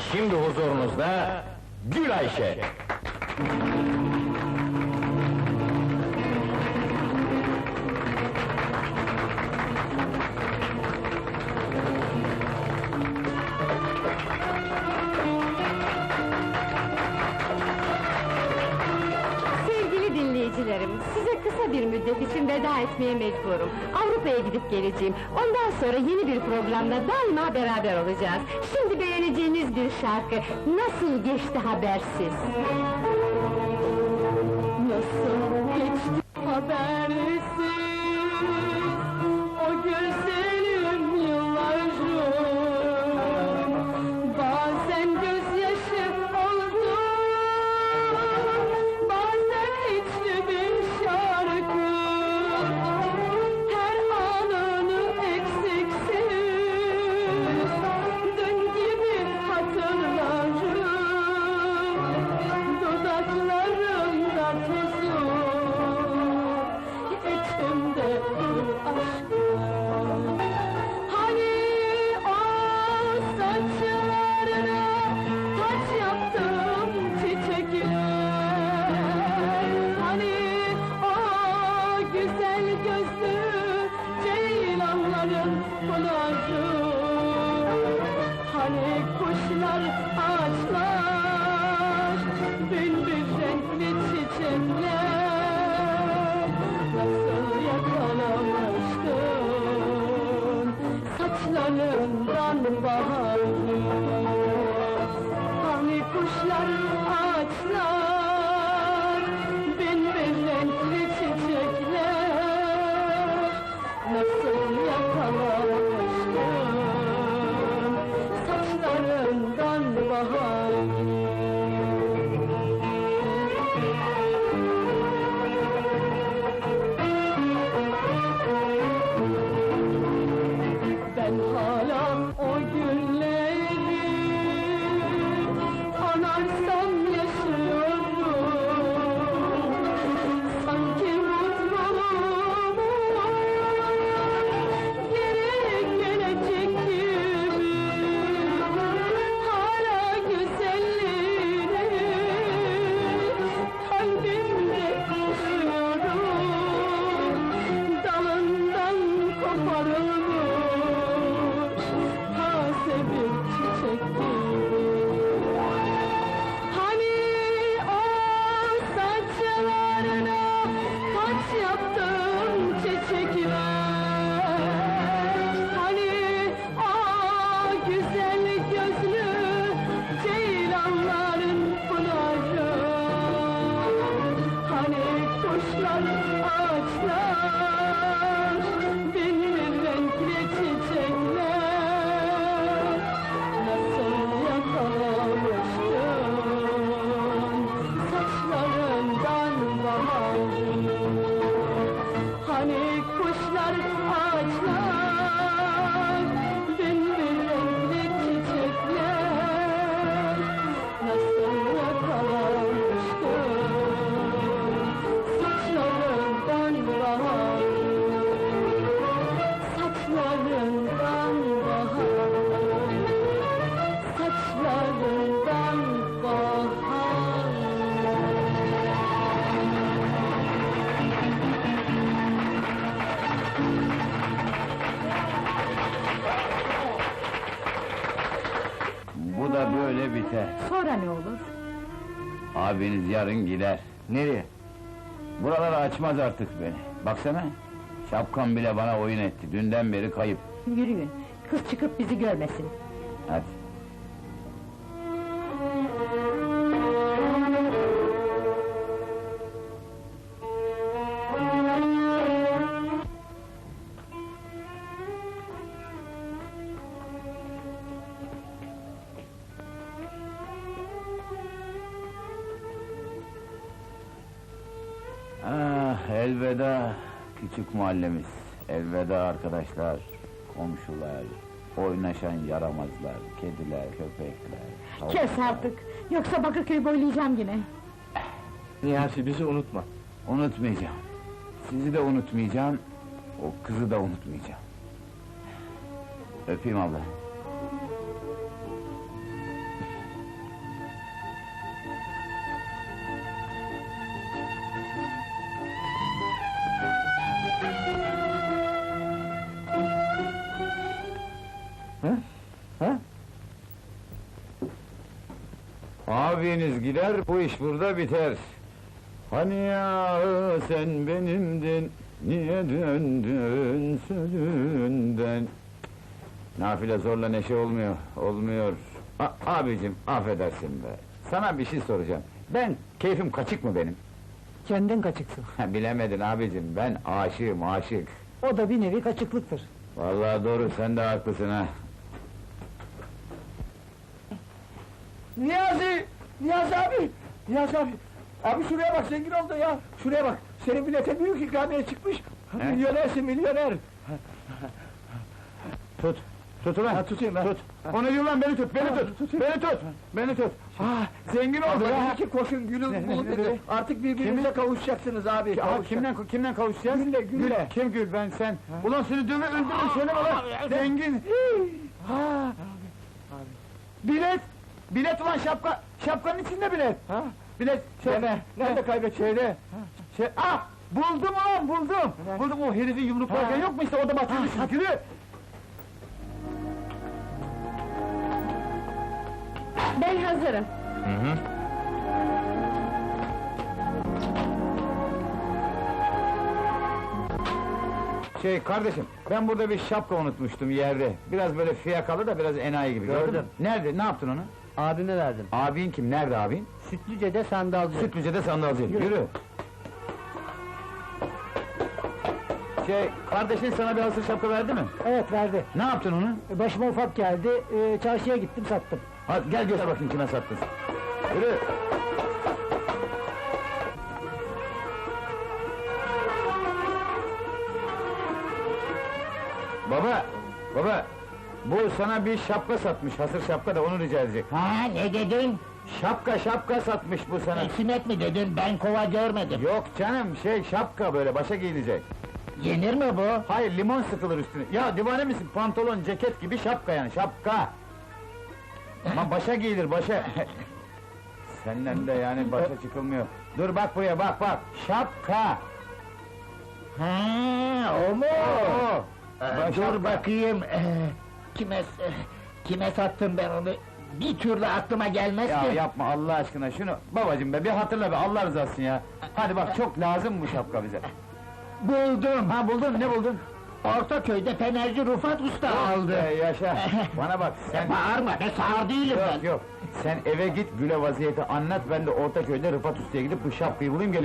Şimdi huzurunuzda Gül Ayşe. Sevgili dinleyicilerim, size kısa bir müddet için veda etmeye mecburum. Avrupa'ya gidip geleceğim. Ondan sonra yeni bir programda daima beraber olacağız. Şimdi beğeneceğiniz bir şarkı, Nasıl Geçti Habersiz? Nasıl baharı Ben Abiniz yarın gider. Nereye? Buraları açmaz artık beni. Baksana. Şapkam bile bana oyun etti. Dünden beri kayıp. Yürüyün, kız çıkıp bizi görmesin. Hadi. Elveda küçük mahallemiz. Elveda arkadaşlar, komşular, oynaşan yaramazlar, kediler, köpekler. Kes tavuklar. artık, yoksa Bakırköy boylayacağım yine. Niyazi bizi unutma. Unutmayacağım. Sizi de unutmayacağım. O kızı da unutmayacağım. Öpeyim abla. Abiniz gider, bu iş burada biter. Hani ya sen benimdin, niye döndün sözünden? Nafile zorla neşe olmuyor, olmuyor. A- abicim, affedersin be. Sana bir şey soracağım. Ben, keyfim kaçık mı benim? Kendin kaçıksın. Ha, Bilemedin abicim, ben aşığım, aşık. O da bir nevi kaçıklıktır. Vallahi doğru, sen de haklısın ha. Niyazi! Niyazi abi! Niyazi abi! Abi şuraya bak zengin oldu ya! Şuraya bak! Senin bilete büyük ikramiye çıkmış! He? Milyonersin milyoner! Tut, tut ulan! Ha, tutayım ben. Tut! O ne diyor lan, beni tut, beni tut! Beni tut, beni tut! Ah, zengin oldu ya! ha. ki koşun gülün bulun dedi. Artık birbirinize kavuşacaksınız abi. Kavuşacak- kimden kimden kavuşacağız? Gülle, gülle. Kim gül ben sen? Ulan seni döve öldürürüm seni ulan! Zengin! Ha! Bilet! Bilet ulan şapka! Şapkanın içinde bilet! Ha? Bilet! Nerede? Nerede kaybettin? Şeyde! Şey, ah! Buldum ulan buldum! Nerede? Buldum o herifi yumruklarken yok mu işte orada bahçede yürü! Ben hazırım. Şey kardeşim, ben burada bir şapka unutmuştum yerde. Biraz böyle fiyakalı da biraz enayi gibi. Gördün mü? Gördüm. Nerede? Ne yaptın onu? Abime verdim. Abin kim? Nerede abin? Sütlüce'de sandalcı. Sütlüce'de sandalcı. Yürü. Yürü. Şey, kardeşin sana bir hazır şapka verdi mi? Evet verdi. Ne yaptın onu? E, Başıma ufak geldi, e, çarşıya gittim sattım. Hadi gel göster bakayım kime sattın. Yürü. Baba, baba, bu sana bir şapka satmış, hasır şapka da onu rica edecek. Ha ne dedin? Şapka şapka satmış bu sana. Simet mi dedin? Ben kova görmedim. Yok canım, şey şapka böyle başa giyilecek. Yenir mi bu? Hayır, limon sıkılır üstüne. Ya divane misin? Pantolon, ceket gibi şapka yani, şapka! Ama başa giyilir, başa! Senden de yani başa çıkılmıyor. Dur bak buraya, bak bak! Şapka! Ha o mu? Oo! Ee, dur şapka. bakayım. Kime kime sattım ben onu? Bir türlü aklıma gelmez Ya ki. yapma Allah aşkına şunu, babacım be bir hatırla be, Allah rızası için ya! Hadi bak, çok lazım bu şapka bize! Buldum. Ha buldun, ne buldun? Ortaköy'de fenerci Rufat Usta aldı. Ee, yaşa! Bana bak, sen... Bağırma be sağır değilim Yok ben. yok, sen eve git, güle vaziyeti anlat, ben de Ortaköy'de Rıfat Usta'ya gidip bu şapkayı bulayım geleyim.